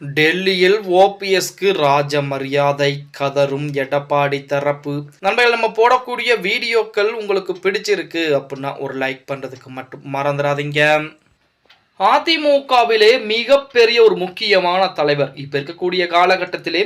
டெல்லியில் ஓபிஎஸ்க்கு ராஜ மரியாதை கதரும் எடப்பாடி தரப்பு. நண்பர்கள் நம்ம போடக்கூடிய வீடியோக்கள் உங்களுக்கு பிடிச்சிருக்கு அப்படின்னா ஒரு லைக் பண்ணுறதுக்கு மட்டும் மறந்துடாதீங்க. அதிமுகவிலே மிகப்பெரிய ஒரு முக்கியமான தலைவர். இப்போ இருக்கக்கூடிய காலகட்டத்திலே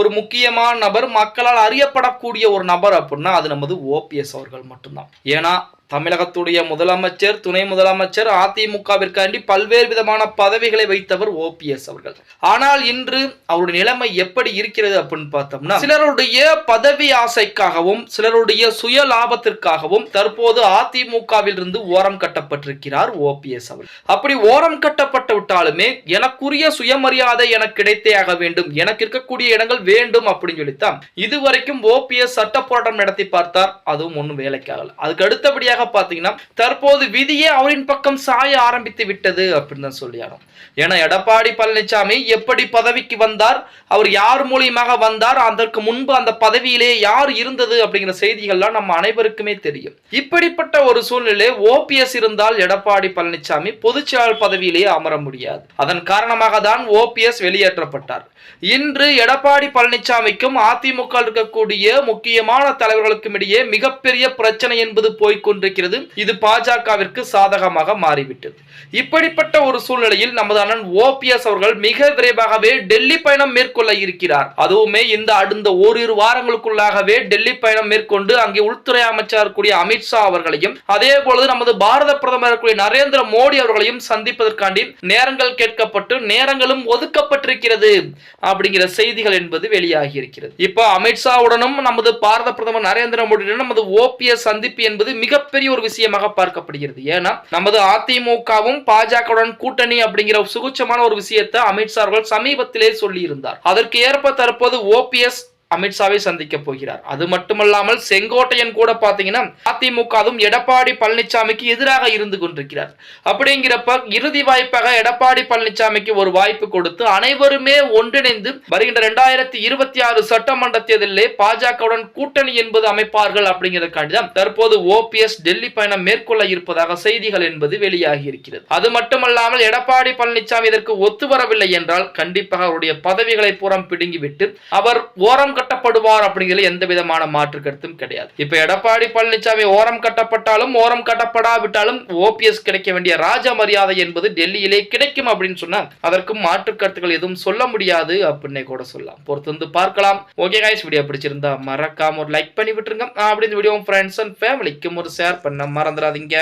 ஒரு முக்கியமான நபர் மக்களால் அறியப்படக்கூடிய ஒரு நபர் அப்படின்னா அது நமது ஓபிஎஸ் அவர்கள் மட்டும்தான். ஏன்னா தமிழகத்துடைய முதலமைச்சர் துணை முதலமைச்சர் அதிமுகவிற்காண்டி பல்வேறு விதமான பதவிகளை வைத்தவர் ஓபிஎஸ் அவர்கள். ஆனால் இன்று அவருடைய நிலைமை எப்படி இருக்கிறது அப்படின்னு பார்த்தோம்னா சிலருடைய பதவி ஆசைக்காகவும் சிலருடைய சுய லாபத்திற்காகவும் தற்போது அதிமுகவில் இருந்து ஓரம் கட்டப்பட்டிருக்கிறார் ஓபிஎஸ் அவர்கள். அப்படி ஓரம் கட்டப்பட்டு விட்டாலுமே எனக்குரிய சுயமரியாதை எனக்கு கிடைத்தே ஆக வேண்டும் எனக்கு இருக்கக்கூடிய இடங்கள் வேண்டும் அப்படின்னு சொல்லித்தான் இதுவரைக்கும் ஓபிஎஸ் சட்ட போராட்டம் நடத்தி பார்த்தார் அதுவும் ஒன்றும் வேலைக்காகல அதுக்கு அடுத்தபடியாக பார்த்தீங்கன்னா தற்போது விதியே அவரின் பக்கம் சாய ஆரம்பித்து விட்டது அப்படின்னு தான் சொல்லியானோம் ஏன்னா எடப்பாடி பழனிசாமி எப்படி பதவிக்கு வந்தார் அவர் யார் மூலியமாக வந்தார் அதற்கு முன்பு அந்த பதவியிலே யார் இருந்தது அப்படிங்கிற செய்திகள்லாம் நம்ம அனைவருக்குமே தெரியும். இப்படிப்பட்ட ஒரு சூழ்நிலை ஓபிஎஸ் இருந்தால் எடப்பாடி பழனிசாமி பொதுச்செயலாளர் பதவியிலேயே அமர முடியாது. அதன் காரணமாக தான் ஓபிஎஸ் வெளியேற்றப்பட்டார். இன்று எடப்பாடி பழனிசாமிக்கும் அதிமுக இருக்கக்கூடிய முக்கியமான தலைவர்களுக்கும் இடையே மிகப்பெரிய பிரச்சனை என்பது போய்கொண்டு போய்கொண்டிருக்கிறது இது பாஜகவிற்கு சாதகமாக மாறிவிட்டது. இப்படிப்பட்ட ஒரு சூழ்நிலையில் நமது அண்ணன் ஓபிஎஸ் அவர்கள் மிக விரைவாகவே டெல்லி பயணம் மேற்கொள்ள இருக்கிறார். அதுவுமே இந்த அடுத்த ஓரிரு வாரங்களுக்குள்ளாகவே டெல்லி பயணம் மேற்கொண்டு அங்கே உள்துறை அமைச்சர் கூடிய அமித்ஷா அவர்களையும் அதே போலது நமது பாரத பிரதமர் கூடிய நரேந்திர மோடி அவர்களையும் சந்திப்பதற்காண்டி நேரங்கள் கேட்கப்பட்டு நேரங்களும் ஒதுக்கப்பட்டிருக்கிறது அப்படிங்கிற செய்திகள் என்பது வெளியாகி இருக்கிறது இப்போ அமித்ஷாவுடனும் நமது பாரத பிரதமர் நரேந்திர மோடியுடன் நமது ஓபிஎஸ் சந்திப்பு என்பது மிக மிகப்பெரிய ஒரு விஷயமாக பார்க்கப்படுகிறது. ஏன்னா நமது அதிமுகவும் பாஜகவுடன் கூட்டணி அப்படிங்கிற சுகுச்சமான ஒரு விஷயத்தை அமித்ஷா அவர்கள் சமீபத்திலே சொல்லி இருந்தார் அதற்கு ஏற்ப தற்போது ஓபிஎஸ் அமித்ஷாவை சந்திக்க போகிறார். அது மட்டுமல்லாமல் செங்கோட்டையன் கூட பாத்தீங்கன்னா அதிமுகவும் எடப்பாடி பழனிசாமிக்கு எதிராக இருந்து கொண்டிருக்கிறார். அப்படிங்கிறப்ப இறுதி வாய்ப்பாக எடப்பாடி பழனிசாமிக்கு ஒரு வாய்ப்பு கொடுத்து அனைவருமே ஒன்றிணைந்து வருகின்ற இரண்டாயிரத்தி இருபத்தி ஆறு சட்டமன்ற தேர்தலிலே பாஜகவுடன் கூட்டணி என்பது அமைப்பார்கள் அப்படிங்கிறதுக்காண்டி தான் தற்போது ஓபிஎஸ் டெல்லி பயணம் மேற்கொள்ள இருப்பதாக செய்திகள் என்பது வெளியாகி இருக்கிறது அது மட்டுமல்லாமல் எடப்பாடி பழனிசாமி இதற்கு ஒத்து வரவில்லை என்றால் கண்டிப்பாக அவருடைய பதவிகளை புறம் பிடுங்கிவிட்டு அவர் ஓரம் கட்டப்படுவார் அப்படிங்கிறது எந்த விதமான மாற்று கருத்தும் கிடையாது. இப்ப எடப்பாடி பழனிசாமி ஓரம் கட்டப்பட்டாலும் ஓரம் கட்டப்படாவிட்டாலும் ஓபிஎஸ் கிடைக்க வேண்டிய ராஜ மரியாதை என்பது டெல்லியிலே கிடைக்கும் அப்படின்னு சொன்னா அதற்கும் மாற்று கருத்துக்கள் எதுவும் சொல்ல முடியாது அப்படின்னே கூட சொல்லலாம். பொறுத்து வந்து பார்க்கலாம். ஓகே கைஸ் வீடியோ பிடிச்சிருந்தா மறக்காம ஒரு லைக் பண்ணி விட்டுருங்க. அப்படி இந்த வீடியோ ஃப்ரெண்ட்ஸ் அண்ட் ஃபேமிலிக்கும் ஒரு ஷேர் பண்ண மறந்துடாதீங்க.